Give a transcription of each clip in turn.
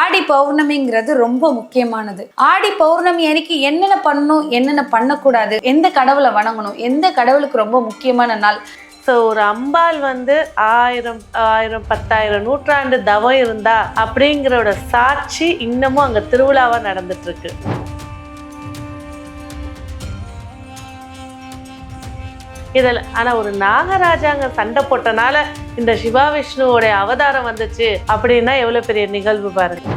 ஆடி பௌர்ணமிங்கிறது ரொம்ப முக்கியமானது. ஆடி பௌர்ணமி அன்னைக்கு என்னென்ன பண்ணணும் என்னென்ன பண்ணக்கூடாது எந்த கடவுளை வணங்கணும் எந்த கடவுளுக்கு ரொம்ப முக்கியமான நாள். ஸோ ஒரு அம்பாள் வந்து ஆயிரம் ஆயிரம் பத்தாயிரம் நூற்றாண்டு தவம் இருந்தா அப்படிங்கிறோட சாட்சி இன்னமும் அங்கே திருவிழாவாக நடந்துட்டு இருக்கு. இதில் ஆனால் ஒரு நாகராஜாங்க சண்டை போட்டனால இந்த சிவா விஷ்ணுவோடைய அவதாரம் வந்துச்சு அப்படின்னா எவ்வளோ பெரிய நிகழ்வு பாருங்க.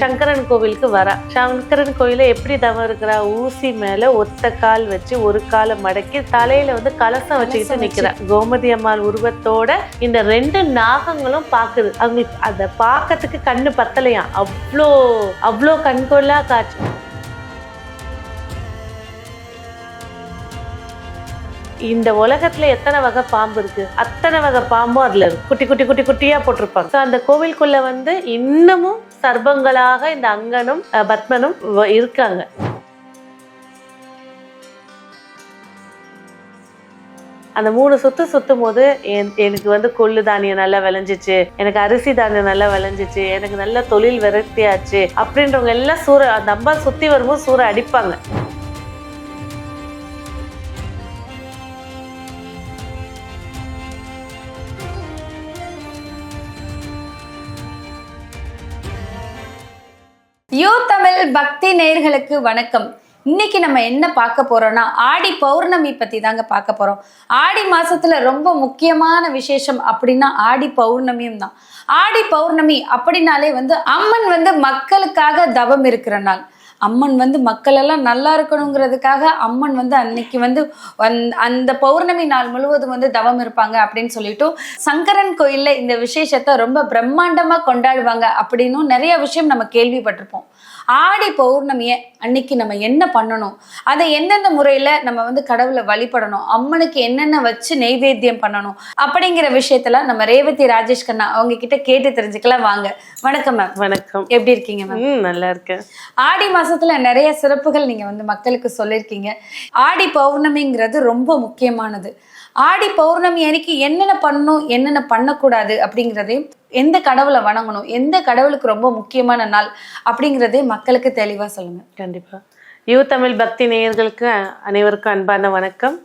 சங்கரன் கோவிலுக்கு வரா. சங்கரன் கோயில எப்படி தவம் இருக்கிறா? ஊசி மேல ஒத்த கால் வச்சு ஒரு காலை மடக்கி தலையில வந்து கலசம் வச்சுக்கிட்டு நிக்கிறா. கோமதி அம்மாள் உருவத்தோட இந்த ரெண்டு நாகங்களும் பாக்குது. அவங்களுக்கு அதை பார்க்கறதுக்கு கண்ணு பத்தலையாம். அவ்வளோ அவ்வளோ கண்கொள்ளா காட்சி. இந்த உலகத்துல எத்தனை வகை பாம்பு இருக்கு? அத்தனை வகை பாம்பும் அதுல இருக்கு. குட்டி குட்டி குட்டி குட்டியா போட்டிருப்பாங்க. So, அந்த கோவிலுக்குள்ள வந்து இன்னமும் சர்ப்பங்களாக இந்த அங்கனும் அஹ், பத்மனும் இருக்காங்க. அந்த மூணு சுத்து சுத்தும் போது என்- எனக்கு வந்து கொள்ளு தானியம் நல்லா விளைஞ்சிச்சு. எனக்கு அரிசி தானியம் நல்லா விளைஞ்சிச்சு. எனக்கு நல்ல தொழில் விரக்தியாச்சு. அப்படின்றவங்க எல்லாம் சூற அந்த அம்மா சுத்தி வரும்போது சூற அடிப்பாங்க. யூ தமிழ் பக்தி நேயர்களுக்கு வணக்கம். இன்னைக்கு நம்ம என்ன பார்க்க போறோம்னா ஆடி பௌர்ணமி பத்தி தாங்க பார்க்க போறோம். ஆடி மாசத்துல ரொம்ப முக்கியமான விசேஷம் அப்படின்னா ஆடி பௌர்ணமியும் தான். ஆடி பௌர்ணமி அப்படின்னாலே வந்து அம்மன் வந்து மக்களுக்காக தவம் இருக்கிற நாள். அம்மன் வந்து மக்கள் எல்லாம் நல்லா இருக்கணுங்கிறதுக்காக அம்மன் வந்து அன்னைக்கு வந்து அந்த- அந்த பௌர்ணமி நாள் முழுவதும் வந்து தவம் இருப்பாங்க அப்படின்னு சொல்லிட்டு சங்கரன் கோயில்ல இந்த விசேஷத்தை ரொம்ப பிரம்மாண்டமா கொண்டாடுவாங்க அப்படின்னும் நிறைய விஷயம் நம்ம கேள்விப்பட்டிருப்போம். ஆடி பௌர்ணமியை அன்னைக்கு நம்ம என்ன பண்ணணும்? அதை எந்தெந்த முறையில நம்ம வந்து கடவுளை வழிபடணும்? அம்மனுக்கு என்னென்ன வச்சு நெய்வேத்தியம் பண்ணணும்? அப்படிங்கிற விஷயத்துல நம்ம ரேவதி ராஜேஷ் கண்ணா அவங்க கிட்ட கேட்டு தெரிஞ்சுக்கலாம். வாங்க. வணக்கம் மேம் வணக்கம். எப்படி இருக்கீங்க மேம் நல்லா இருக்கேன். ஆடி மாசத்துல நிறைய சிறப்புகள் நீங்க வந்து மக்களுக்கு சொல்லியிருக்கீங்க. ஆடி பௌர்ணமிங்கிறது ரொம்ப முக்கியமானது. ஆடி பௌர்ணமி அன்னைக்கு என்னென்ன பண்ணணும் என்னென்ன பண்ணக்கூடாது அப்படிங்கிறதையும் எந்த கடவுளை வணங்கணும் எந்த கடவுளுக்கு ரொம்ப முக்கியமான நாள் அப்படிங்கிறதே மக்களுக்கு தெளிவாக சொல்லுங்கள் கண்டிப்பாக யூ தமிழ் பக்தி நேயர்களுக்கு அனைவருக்கும் அன்பான வணக்கம்.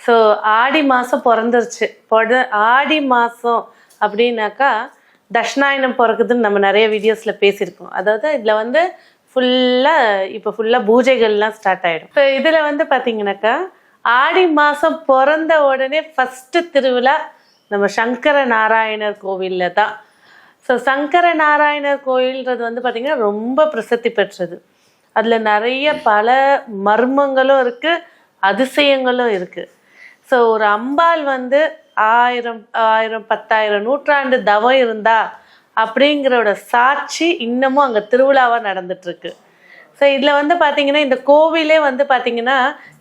ஸோ ஆடி மாதம் பிறந்துருச்சு. பொட ஆடி மாதம் அப்படின்னாக்கா தட்சிணாயனம் பிறக்குதுன்னு நம்ம நிறைய வீடியோஸில் பேசியிருக்கோம். அதாவது இதில் வந்து ஃபுல்லாக இப்போ ஃபுல்லாக பூஜைகள்லாம் ஸ்டார்ட் ஆகிடும் இப்போ இதில் வந்து பார்த்தீங்கன்னாக்கா ஆடி மாதம் பிறந்த உடனே ஃபஸ்ட்டு திருவிழா நம்ம சங்கர நாராயணர் கோவிலில் தான். ஸோ சங்கர நாராயணர் கோயில்ன்றது வந்து பார்த்திங்கன்னா ரொம்ப பிரசித்தி பெற்றது. அதில் நிறைய பல மர்மங்களும் இருக்குது அதிசயங்களும் இருக்குது ஸோ ஒரு அம்பாள் வந்து ஆயிரம் ஆயிரம் பத்தாயிரம் நூற்றாண்டு தவம் இருந்தா அப்படிங்கிறோட சாட்சி இன்னமும் அங்கே திருவிழாவாக நடந்துட்டுருக்கு ஸோ இதில் வந்து பார்த்தீங்கன்னா இந்த கோவிலே வந்து பார்த்தீங்கன்னா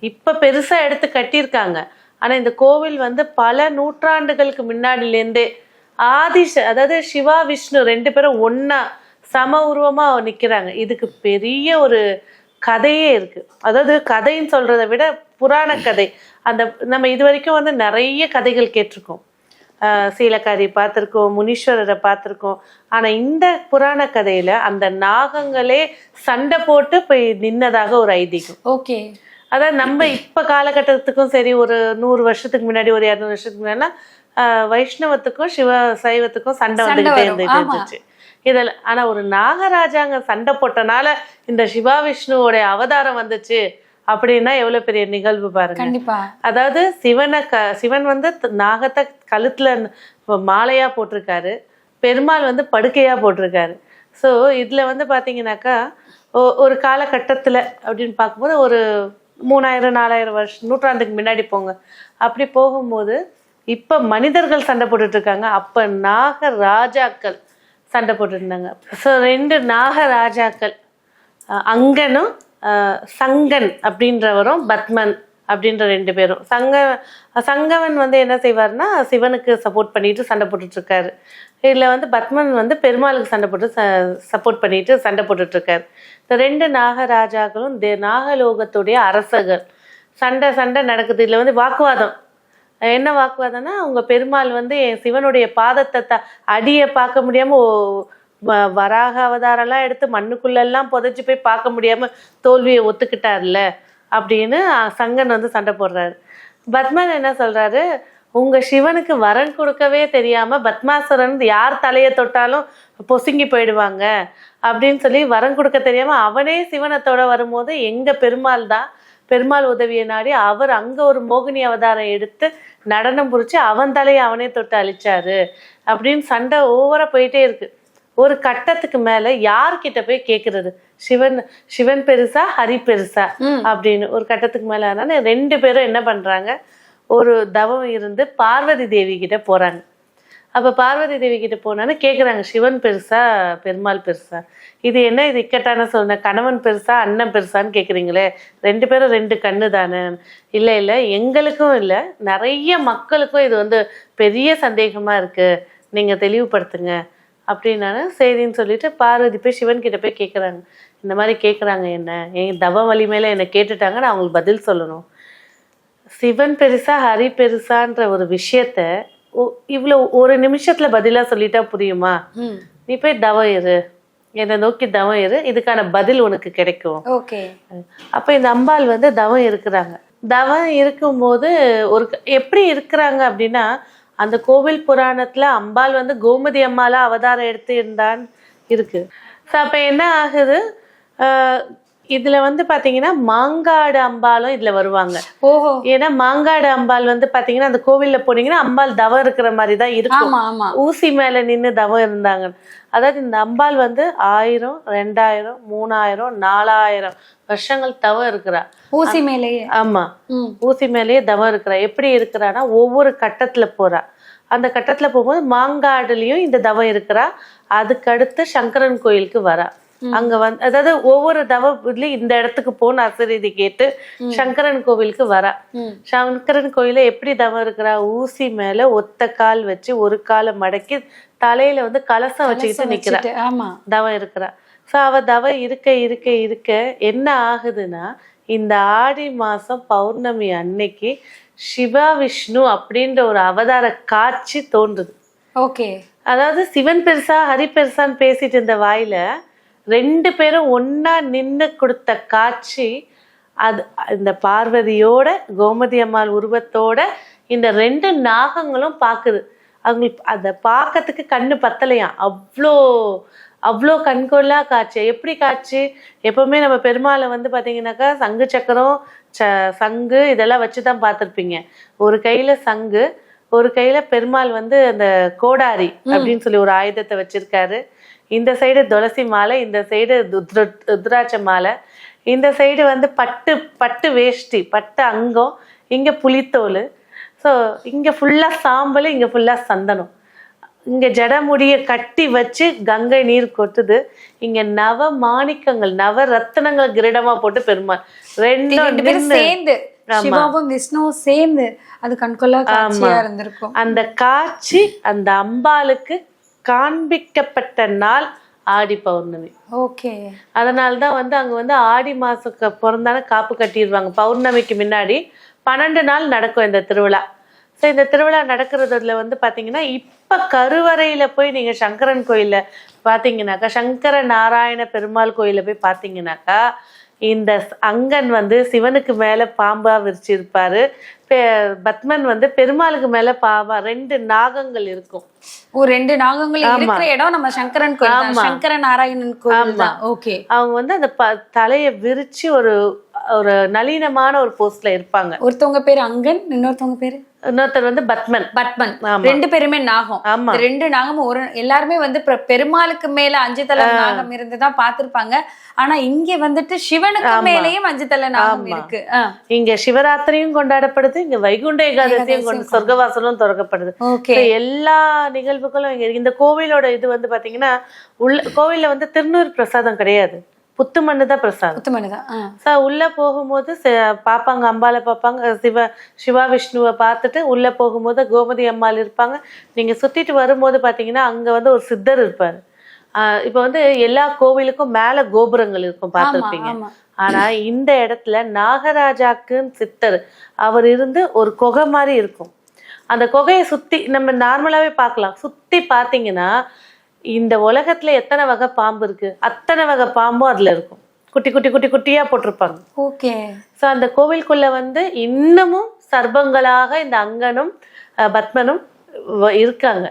இப்போ பெருசாக எடுத்து கட்டியிருக்காங்க. ஆனால் இந்த கோவில் வந்து பல நூற்றாண்டுகளுக்கு முன்னாடிலேருந்தே ஆதிஷ அதாவது சிவா விஷ்ணு ரெண்டு பேரும் ஒன்றா சம உருவமாக நிற்கிறாங்க இதுக்கு பெரிய ஒரு கதையே இருக்குது அதாவது கதைன்னு சொல்கிறத விட புராண கதை. அந்த நம்ம இது வரைக்கும் வந்து நிறைய கதைகள் கேட்டிருக்கோம். சீலக்காரி பார்த்துருக்கோம் முனீஸ்வரரை பார்த்துருக்கோம். ஆனா இந்த புராண கதையில அந்த நாகங்களே சண்டை போட்டு போய் நின்னதாக ஒரு ஐதீகம். ஓகே. அதாவது நம்ம இப்ப காலகட்டத்துக்கும் சரி ஒரு நூறு வருஷத்துக்கு முன்னாடி ஒரு இரநூறு வருஷத்துக்கு முன்னாடி வைஷ்ணவத்துக்கும் சிவ சைவத்துக்கும் சண்டை வந்துகிட்டே. இருந்துச்சு. இதில் ஆனா ஒரு நாகராஜாங்க சண்டை போட்டனால இந்த சிவா விஷ்ணுவோடைய அவதாரம் வந்துச்சு. அப்படின்னா எவ்வளவு பெரிய நிகழ்வு பாருங்க. அதாவது சிவனை க சிவன் வந்து நாகத்தை கழுத்துல மாலையா போட்டிருக்காரு. பெருமாள் வந்து படுக்கையா போட்டிருக்காரு. ஸோ இதுல வந்து பாத்தீங்கன்னாக்கா ஒரு காலகட்டத்துல அப்படின்னு பார்க்கும்போது ஒரு மூணாயிரம் நாலாயிரம் வருஷம் நூற்றாண்டுக்கு முன்னாடி போங்க. அப்படி போகும்போது இப்ப மனிதர்கள் சண்டை போட்டுட்டு இருக்காங்க அப்ப நாக ராஜாக்கள் சண்டை போட்டுருந்தாங்க ஸோ ரெண்டு நாக ராஜாக்கள் அங்கனும் சங்கன் அப்படின்றவரும் பத்மன் அப்படின்ற ரெண்டு பேரும். சங்க சங்கவன் வந்து என்ன செய்வார்னா சிவனுக்கு சப்போர்ட் பண்ணிட்டு சண்டை போட்டுட்டு இருக்காரு இதில் வந்து பத்மன் வந்து பெருமாளுக்கு சண்டை போட்டு சப்போர்ட் பண்ணிட்டு சண்டை போட்டுட்டு இருக்காரு இந்த ரெண்டு நாகராஜாக்களும் தே நாகலோகத்துடைய அரசர்கள். சண்டை சண்டை நடக்குது. இதில் வந்து வாக்குவாதம். என்ன வாக்குவாதம்னா அவங்க பெருமாள் வந்து என் சிவனுடைய பாதத்தை த அடியை பார்க்க முடியாம ஓ- வராக அவதாரம்லாம் எடுத்து மண்ணுக்குள்ளெல்லாம் புதைச்சி போய் பார்க்க முடியாம தோல்வியை ஒத்துக்கிட்டார்ல அப்படின்னு சங்கன் வந்து சண்டை போடுறாரு. பத்மன் என்ன சொல்றாரு? உங்க சிவனுக்கு வரன் கொடுக்கவே தெரியாம பத்மாசுரன் யார் தலையை தொட்டாலும் பொசுங்கி போயிடுவாங்க அப்படின்னு சொல்லி வரம் கொடுக்க தெரியாம அவனே சிவனத்தோட வரும்போது எங்க பெருமாள் தான் பெருமாள் உதவியை நாடி அவர் அங்க ஒரு மோகினி அவதாரம் எடுத்து நடனம் புரிச்சு அவன் தலையை அவனே தொட்டு அழிச்சாரு அப்படின்னு சண்டை ஓவரா போயிட்டே இருக்கு. ஒரு கட்டத்துக்கு மேல யார்கிட்ட போய் கேக்குறது? சிவன் சிவன் பெருசா ஹரி பெருசா? அப்படின்னு ஒரு கட்டத்துக்கு மேல அதனால ரெண்டு பேரும் என்ன பண்றாங்க? ஒரு தவம் இருந்து பார்வதி தேவி கிட்ட போறாங்க. அப்ப பார்வதி தேவி கிட்ட போனான்னு கேக்குறாங்க சிவன் பெருசா பெருமாள் பெருசா? இது என்ன இது இக்கட்டான சொன்ன கணவன் பெருசா அண்ணன் பெருசான்னு கேக்குறீங்களே? ரெண்டு பேரும் ரெண்டு கண்ணு தானே இல்ல இல்ல எங்களுக்கும் இல்ல. நிறைய மக்களுக்கும் இது வந்து பெரிய சந்தேகமா இருக்கு. நீங்க தெளிவுபடுத்துங்க. அப்படின்னாரு. சரின்னு சொல்லிட்டு பார்வதி போய் சிவன் கிட்ட போய் கேக்குறாங்க. இந்த மாதிரி கேக்குறாங்க என்ன? என் தவ வழி மேல என்ன கேட்டுட்டாங்க நான் அவங்களுக்கு பதில் சொல்லணும். சிவன் பெருசா ஹரி பெருசான்ற ஒரு விஷயத்த இவ்வளவு ஒரு நிமிஷத்துல பதிலா சொல்லிட்டா புரியுமா? நீ போய் தவம் இரு. என்னை நோக்கி தவம் இரு. இதுக்கான பதில் உனக்கு கிடைக்கும். அப்ப இந்த அம்பாள் வந்து தவம் இருக்கிறாங்க. தவம் இருக்கும்போது ஒரு எப்படி இருக்கிறாங்க அப்படின்னா அந்த கோவில் புராணத்துல அம்பாள் வந்து கோமதி அம்மாளா அவதாரம் எடுத்து இருந்தான்னு இருக்கு. ஸோ அப்ப என்ன ஆகுது? இதுல வந்து பாத்தீங்கன்னா மாங்காடு அம்பாலும் இதுல வருவாங்க. ஓஹோ. ஏன்னா மாங்காடு அம்பாள் வந்து பாத்தீங்கன்னா அந்த கோவில்ல போனீங்கன்னா அம்பாள் தவம் இருக்கிற மாதிரி தான் இருக்கும். ஆமா ஆமா. ஊசி மேல நின்னு தவம் இருந்தாங்க. அதாவது இந்த அம்பாள் வந்து ஆயிரம் ரெண்டாயிரம் மூணாயிரம் நாலாயிரம் வருஷங்கள் தவம் இருக்கிறா. ஊசி மேலேயே. ஆமா. ஊசி மேலேயே தவம் இருக்கிறா. எப்படி இருக்கிறான்னா ஒவ்வொரு கட்டத்துல போறா. அந்த கட்டத்துல போகும்போது மாங்காடுலயும் இந்த தவம் இருக்கிறா. அதுக்கு அடுத்து சங்கரன் கோயிலுக்கு வரா. அங்க வந்து அதாவது ஒவ்வொரு தவத்துலயும் இந்த இடத்துக்கு போன அசரீதி கேட்டு சங்கரன் கோவிலுக்கு வரா. சங்கரன் கோயில எப்படி தவம் இருக்கிறா? ஊசி மேல ஒத்த கால் வச்சு ஒரு காலை மடக்கி தலையில வந்து கலசம் வச்சுக்கிட்டு நிக்கிறா. தவம் இருக்கிறா. ஸோ அவ தவம் இருக்க இருக்க இருக்க என்ன ஆகுதுன்னா இந்த ஆடி மாசம் பௌர்ணமி அன்னைக்கு சிவா விஷ்ணு அப்படின்ற ஒரு அவதார காட்சி தோன்றுது. ஓகே. அதாவது சிவன் பெருசா ஹரி பெருசான்னு பேசிட்டு இருந்த வாயில ரெண்டு பேரும் ஒண்ணா நின்னு கொடுத்த காட்சி அது இந்த பார்வதியோட கோமதி அம்மாள் உருவத்தோட இந்த ரெண்டு நாகங்களும் பாக்குது. அவங்களுக்கு அதை பார்க்கறதுக்கு கண்ணு பத்தலையாம். அவ்வளோ அவ்வளோ கண்கொள்ளா காட்சி. எப்படி காட்சி? எப்பவுமே நம்ம பெருமாளை வந்து பாத்தீங்கன்னாக்கா சங்கு சக்கரம் ச சங்கு இதெல்லாம் வச்சு தான் பார்த்துருப்பீங்க ஒரு கையில சங்கு ஒரு கையில பெருமாள் வந்து அந்த கோடாரி அப்படின்னு சொல்லி ஒரு ஆயுதத்தை வச்சிருக்காரு. இந்த சைடு துளசி மாலை இந்த சைடு ருத்ராட்ச மாலை. இந்த சைடு வந்து பட்டு பட்டு வேஷ்டி பட்டு அங்கம் இங்க புலித்தோல். ஸோ இங்க ஃபுல்லா சாம்பல் இங்க ஃபுல்லா சந்தனம். இங்க ஜடமுடிய கட்டி வச்சு கங்கை நீர் கொட்டுது. இங்க நவ மாணிக்கங்கள் நவ ரத்தினங்கள் கிரீடமா போட்டு பெருமாள். ரெண்டு சேர்ந்து சிவாவும் விஷ்ணுவும் சேர்ந்து அது கண்கொள்ளா காட்சியா இருந்திருக்கும். அந்த காட்சி அந்த அம்பாளுக்கு காண்பிக்கப்பட்ட நாள் ஆடி பௌர்ணமி. ஓகே. அதனால தான் வந்து அங்க வந்து ஆடி மாசம் க- பிறந்தான காப்பு கட்டிடுவாங்க. பௌர்ணமிக்கு முன்னாடி பன்னெண்டு நாள் நடக்கும் இந்த திருவிழா. ஸோ இந்த திருவிழா நடக்கிறதுல வந்து பாத்தீங்கன்னா இப்ப கருவறையில போய் நீங்க சங்கரன் கோயில்ல பாத்தீங்கன்னாக்கா சங்கர நாராயண பெருமாள் கோயில்ல போய் பாத்தீங்கன்னாக்கா இந்த அங்கன் வந்து சிவனுக்கு மேல பாம்பா விரிச்சிருப்பாரு. பத்மன் வந்து பெருமாளுக்கு மேல பாம்பா ரெண்டு நாகங்கள் இருக்கும். ஓ ரெண்டு நாகங்கள் இருக்கிற இடம் நம்ம சங்கரன் கோயில். சங்கர நாராயணன் கோயில் ஓகே. அவங்க வந்து அந்த தலையை விரிச்சு ஒரு ஒரு நளினமான ஒரு போஸ்ட்ல இருப்பாங்க. ஒருத்தவங்க பேரு அங்கன் இன்னொருத்தவங்க பேரு? இன்னொருத்தர் வந்து பத்மன். பத்மன். ரெண்டு பேருமே நாகம். ஆமா. ரெண்டு நாகமும் ஒரு எல்லாருமே வந்து பெருமாளுக்கு மேல அஞ்சு தலை நாகம் இருந்துதான் பார்த்திருப்பாங்க ஆனா இங்க வந்துட்டு சிவனுக்கு மேலேயும் அஞ்சு தலை நாகம் இருக்கு. இங்க சிவராத்திரியும் கொண்டாடப்படுது இங்க வைகுண்ட ஏகாதசியும் கொண்டு சொர்க்கவாசலும் திறக்கப்படுது. So, எல்லா நிகழ்வுகளும் இங்க. இந்த கோவிலோட இது வந்து பாத்தீங்கன்னா உள்ள கோவில்ல வந்து திருநூறு பிரசாதம் கிடையாது. புத்து மண்ணு தான் பிரசாதம். புத்துமணிதான் ஆ. ஸோ உள்ள போகும்போது பார்ப்பாங்க அம்பாளை பார்ப்பாங்க சிவ சிவா விஷ்ணுவை பார்த்துட்டு உள்ள போகும்போது கோமதி அம்மாள் இருப்பாங்க. நீங்க சுத்திட்டு வரும்போது பாத்தீங்கன்னா அங்க வந்து ஒரு சித்தர் இருப்பாரு. ஆஹ் இப்ப வந்து எல்லா கோவிலுக்கும் மேல கோபுரங்கள் இருக்கும் பார்த்திருப்பீங்க. ஆனா இந்த இடத்துல நாகராஜாக்குன்னு சித்தர் அவர் இருந்து ஒரு குகை மாதிரி இருக்கும். அந்த குகையை சுத்தி நம்ம நார்மலாவே பார்க்கலாம். சுத்தி பார்த்தீங்கன்னா இந்த உலகத்துல எத்தனை வகை பாம்பு இருக்கு? அத்தனை வகை பாம்பும் அதுல இருக்கும். குட்டி குட்டி குட்டி குட்டியா போட்டிருப்பாங்க. ஓகே. ஸோ அந்த கோவிலுக்குள்ள வந்து இன்னமும் சர்ப்பங்களாக இந்த அங்கனும் பத்மனும் இருக்காங்க.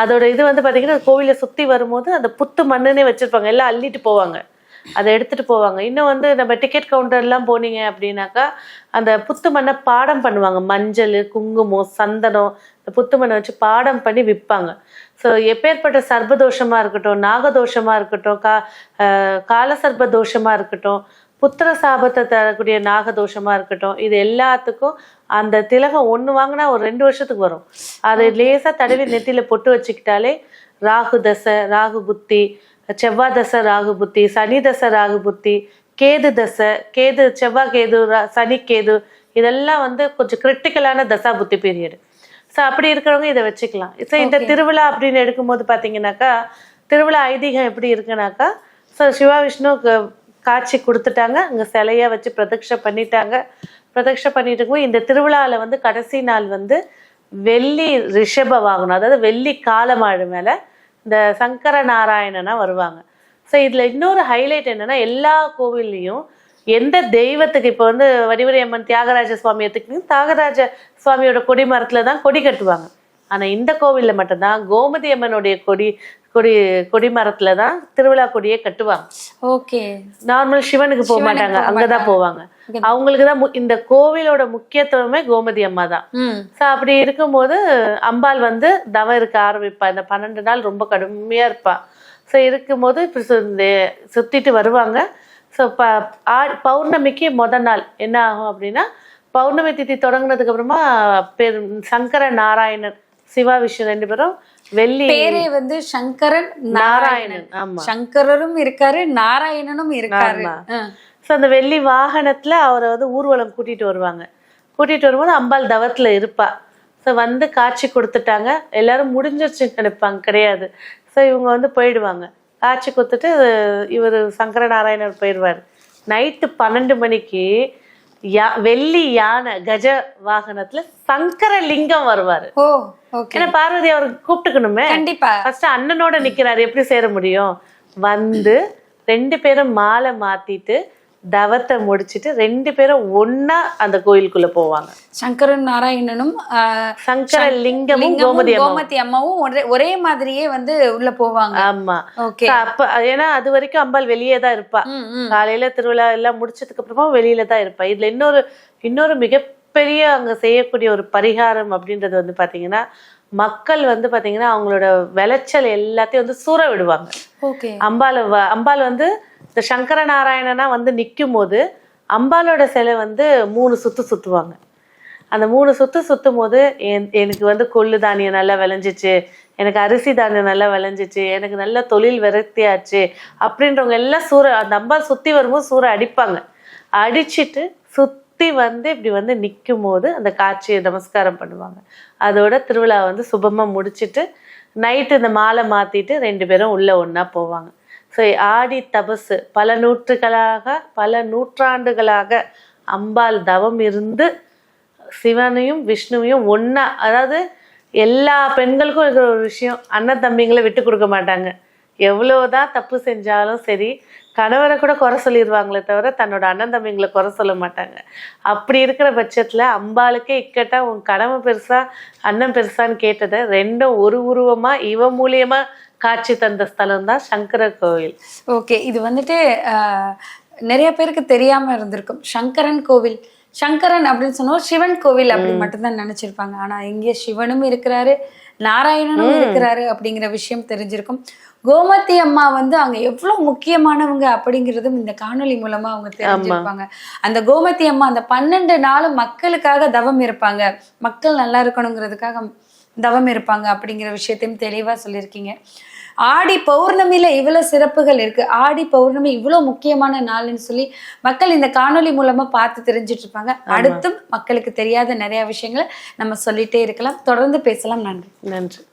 அதோட இது வந்து பாத்தீங்கன்னா கோவிலை சுத்தி வரும்போது அந்த புத்து மண்ணுன்னே வச்சிருப்பாங்க. எல்லாம் அள்ளிட்டு போவாங்க. அதை எடுத்துட்டு போவாங்க. இன்னும் வந்து நம்ம டிக்கெட் கவுண்டர்லாம் போனீங்க அப்படின்னாக்கா அந்த புத்து மண்ணை பாடம் பண்ணுவாங்க. மஞ்சள் குங்குமம் சந்தனம் இந்த புத்து மண்ணை வச்சு பாடம் பண்ணி விற்பாங்க ஸோ எப்பேற்பட்ட சர்பதோஷமா இருக்கட்டும் நாகதோஷமா இருக்கட்டும் கா அஹ் காலசர்ப தோஷமா இருக்கட்டும் புத்திர சாபத்தை தரக்கூடிய நாகதோஷமா இருக்கட்டும் இது எல்லாத்துக்கும் அந்த திலகம் ஒண்ணு வாங்கினா ஒரு ரெண்டு வருஷத்துக்கு வரும். அதை லேசா தடவி நெத்தியில பொட்டு வச்சுக்கிட்டாலே ராகு தசை ராகு புத்தி செவ்வாய் தசை ராகு புத்தி சனி தசை ராகு புத்தி கேது தசை கேது செவ்வாய் கேது சனி கேது இதெல்லாம் வந்து கொஞ்சம் கிரிட்டிக்கலான தசா புத்தி பீரியட் ஸோ அப்படி இருக்கிறவங்க இதை வச்சுக்கலாம். ஸோ இந்த திருவிழா அப்படின்னு எடுக்கும்போது பார்த்தீங்கன்னாக்கா திருவிழா ஐதீகம் எப்படி இருக்குனாக்கா ஸோ சிவா விஷ்ணு காட்சி கொடுத்துட்டாங்க. அங்கே சிலையா வச்சு பிரதட்சை பண்ணிட்டாங்க. பிரதட்சை பண்ணிட்டு இருக்கும்போது இந்த திருவிழாவில் வந்து கடைசி நாள் வந்து வெள்ளி ரிஷப வாகனம் அதாவது வெள்ளி காலமாடு மேலே இந்த சங்கர நாராயணனா வருவாங்க. ஸோ இதில் இன்னொரு ஹைலைட் என்னன்னா எல்லா கோவில்லையும் எந்த தெய்வத்துக்கு இப்போ வந்து வடிவரி அம்மன் தியாகராஜ சுவாமி எடுத்துக்கிட்டு தியாகராஜ சுவாமியோட கொடி மரத்தில் தான் கொடி கட்டுவாங்க. ஆனா இந்த கோவில்ல மட்டும்தான் கோமதி அம்மனுடைய கொடி கொடி கொடி மரத்துல தான் திருவிழா கொடியே கட்டுவாங்க. ஓகே. நார்மல் சிவனுக்கு போக மாட்டாங்க அங்கதான் போவாங்க. அவங்களுக்கு தான் இந்த கோவிலோட முக்கியத்துவமே கோமதி அம்மா தான். ஸோ அப்படி இருக்கும்போது அம்பாள் வந்து தவம் இருக்க ஆரம்பிப்பா. இந்த பன்னெண்டு நாள் ரொம்ப கடுமையா இருப்பா. ஸோ இருக்கும்போது இப்போ இந்த சுத்திட்டு வருவாங்க. ஸோ ப பௌர்ணமிக்கு முத நாள் என்ன ஆகும் அப்படின்னா பௌர்ணமி திதி தொடங்குனதுக்கு அப்புறமா பெரு சங்கர நாராயணன் சிவா விஷ்ணு ரெண்டு பேரும் வெள்ளி பேரே வந்து சங்கரன் நாராயணன். சங்கரரும் இருக்காரு நாராயணனும் இருக்காரு. ஸோ அந்த வெள்ளி வாகனத்துல அவரை வந்து ஊர்வலம் கூட்டிட்டு வருவாங்க. கூட்டிட்டு வரும்போது அம்பாள் தவத்துல இருப்பா. ஸோ வந்து காட்சி கொடுத்துட்டாங்க. எல்லாரும் முடிஞ்சிருச்சுன்னு நினைப்பாங்க கிடையாது. ஸோ இவங்க வந்து போயிடுவாங்க. காட்சி கொடுத்துட்டு இவர் சங்கர நாராயணர் போயிடுவார். நைட்டு பன்னெண்டு மணிக்கு யா வெள்ளி யானை கஜ வாகனத்துல சங்கர லிங்கம் வருவாரு ஏன்னா பார்வதி அவருக்கு கூப்பிட்டுக்கணுமே. கண்டிப்பா. ஃபர்ஸ்ட் அண்ணனோட நிக்கிறாரு எப்படி சேர முடியும்? வந்து ரெண்டு பேரும் மாலை மாத்திட்டு தவத்தை முடிச்சிட்டு ரெண்டு பேரும் ஒண்ணா அந்த கோயிலுக்குள்ள போவாங்க. சங்கரன் நாராயணனும் சங்கர லிங்கமும் கோமதி கோமதி அம்மாவும் ஒரே ஒரே மாதிரியே வந்து உள்ள போவாங்க. ஆமா. ஓகே. அப்ப ஏன்னா அது வரைக்கும் அம்பாள் வெளியே தான் இருப்பா. காலையில திருவிழா எல்லாம் முடிச்சதுக்கு அப்புறமா வெளியில தான் இருப்பா. இதுல இன்னொரு இன்னொரு மிகப்பெரிய அங்க செய்யக்கூடிய ஒரு பரிகாரம் அப்படின்றது வந்து பாத்தீங்கன்னா மக்கள் வந்து பாத்தீங்கன்னா அவங்களோட விளைச்சல் எல்லாத்தையும் வந்து சூற விடுவாங்க. ஓகே. அம்பாள் அம்பாள் வந்து இந்த சங்கர நாராயணனா வந்து நிற்கும் போது அம்பாளோட சிலை வந்து மூணு சுத்து சுத்துவாங்க. அந்த மூணு சுத்து சுத்தும் போது என்- எனக்கு வந்து கொள்ளு தானியம் நல்லா விளைஞ்சிச்சு எனக்கு அரிசி தானியம் நல்லா விளைஞ்சிச்சு எனக்கு நல்ல தொழில் விரக்தியாச்சு அப்படின்றவங்க எல்லாம் சூற அந்த அம்பாள் சுத்தி வரும்போது சூற அடிப்பாங்க. அடிச்சிட்டு சுத்தி வந்து இப்படி வந்து நிற்கும் போது அந்த காட்சியை நமஸ்காரம் பண்ணுவாங்க. அதோட திருவிழா வந்து சுபமா முடிச்சிட்டு நைட்டு இந்த மாலை மாத்திட்டு ரெண்டு பேரும் உள்ள ஒன்னா போவாங்க. ஸோ ஆடி தபசு. பல நூற்றுகளாக பல நூற்றாண்டுகளாக அம்பாள் தவம் இருந்து சிவனையும் விஷ்ணுவையும் ஒன்றா அதாவது எல்லா பெண்களுக்கும் இருக்கிற ஒரு விஷயம் அண்ணன் தம்பிங்களை விட்டு கொடுக்க மாட்டாங்க. எவ்வளோதான் தப்பு செஞ்சாலும் சரி கணவரை கூட குறை சொல்லிடுவாங்களே தவிர தன்னோட அண்ணன் தம்பிங்களை குறை சொல்ல மாட்டாங்க. அப்படி இருக்கிற பட்சத்தில் அம்பாளுக்கே இக்கட்டா உன் கடமை பெருசா அண்ணன் பெருசான்னு கேட்டதை ரெண்டும் ஒரு உருவமாக இவ மூலியமாக காட்சி தந்த ஸ்தலம் தான் சங்கர கோவில். ஓகே இது வந்துட்டு நிறைய பேருக்கு தெரியாம இருந்திருக்கும். சங்கரன் கோவில். சங்கரன் அப்படின்னு சொன்னா சிவன் கோவில் அப்படி மட்டும்தான் நினைச்சிருப்பாங்க. ஆனா இங்கே சிவனும் இருக்கிறாரு நாராயணனும் இருக்கிறாரு அப்படிங்கிற விஷயம் தெரிஞ்சிருக்கும். கோமதி அம்மா வந்து அங்க எவ்வளவு முக்கியமானவங்க அப்படிங்கிறதும் இந்த காணொளி மூலமா அவங்க தெரிஞ்சிருப்பாங்க. அந்த கோமதி அம்மா அந்த பன்னெண்டு நாளும் மக்களுக்காக தவம் இருப்பாங்க. மக்கள் நல்லா இருக்கணுங்கிறதுக்காக தவம் இருப்பாங்க அப்படிங்கிற விஷயத்தையும் தெளிவா சொல்லியிருக்கீங்க. ஆடி பௌர்ணமியில இவ்வளவு சிறப்புகள் இருக்கு. ஆடி பௌர்ணமி இவ்வளவு முக்கியமான நாள்னு சொல்லி மக்கள் இந்த காணொளி மூலமா பார்த்து தெரிஞ்சிட்டு இருப்பாங்க. அடுத்தும் மக்களுக்கு தெரியாத நிறைய விஷயங்களை நம்ம சொல்லிட்டே இருக்கலாம். தொடர்ந்து பேசலாம். நன்றி. நன்றி.